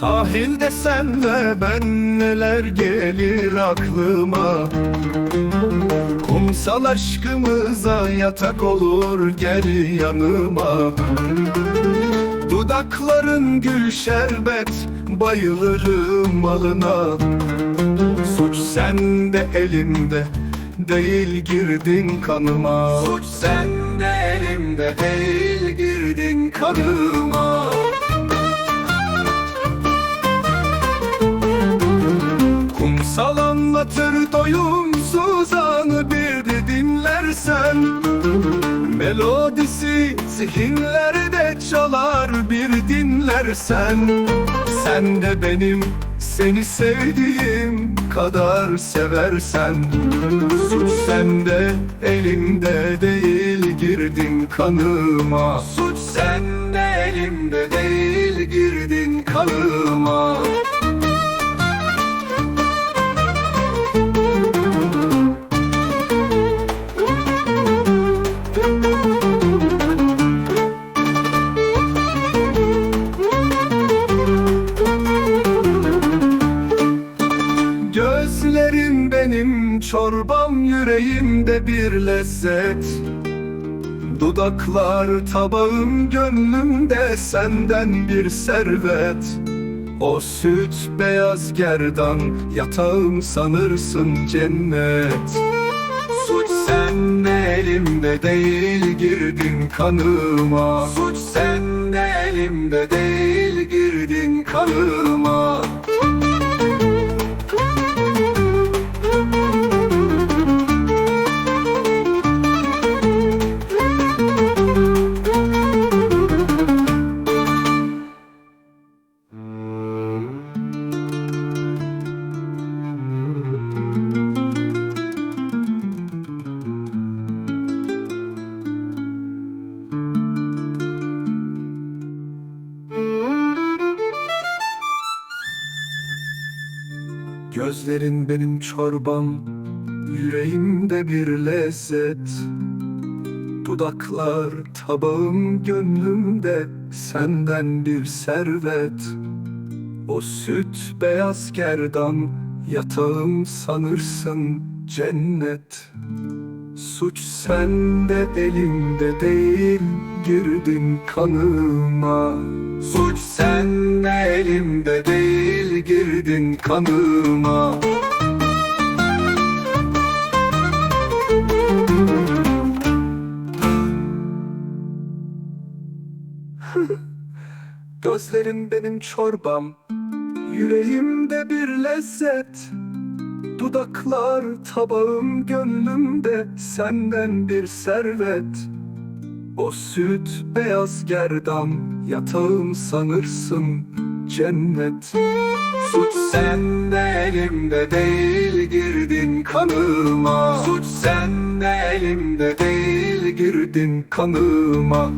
Sahilde senle ben neler gelir aklıma? Kumsal aşkımıza yatak olur gel yanıma Dudakların gül şerbet bayılırım malına. Suç sende elimde değil girdin kanıma. Suç sende elimde değil girdin kanıma. Kumsal anlatır doyumsuz anı bir de dinlersen Melodisi zihinlerde çalar bir dinlersen Sen de benim seni sevdiğim kadar seversen. Suç sende elimde değil girdin kanıma. Suç sende elimde değil girdin kanıma Gözlerim benim çorbam yüreğimde bir lezzet. Dudaklar tabağım gönlümde senden bir servet. O süt beyaz gerdan yatağım sanırsın cennet elimde değil girdin kanıma. Suç sende elimde değil girdin kanıma Gözlerin benim çorbam Yüreğimde bir lezzet. Dudaklar tabağım gönlümde Senden bir servet. O süt beyaz gerdan Yatağım sanırsın cennet. Suç sende elimde değil Girdin kanıma. Suç sende elimde değil Girdin kanıma. Gözlerim benim çorbam Yüreğimde bir lezzet. Dudaklar tabağım gönlümde Senden bir servet. O süt beyaz gerdan Yatağım sanırsın cennet Suç sende elimde değil girdin kanıma. Suç sende elimde değil girdin kanıma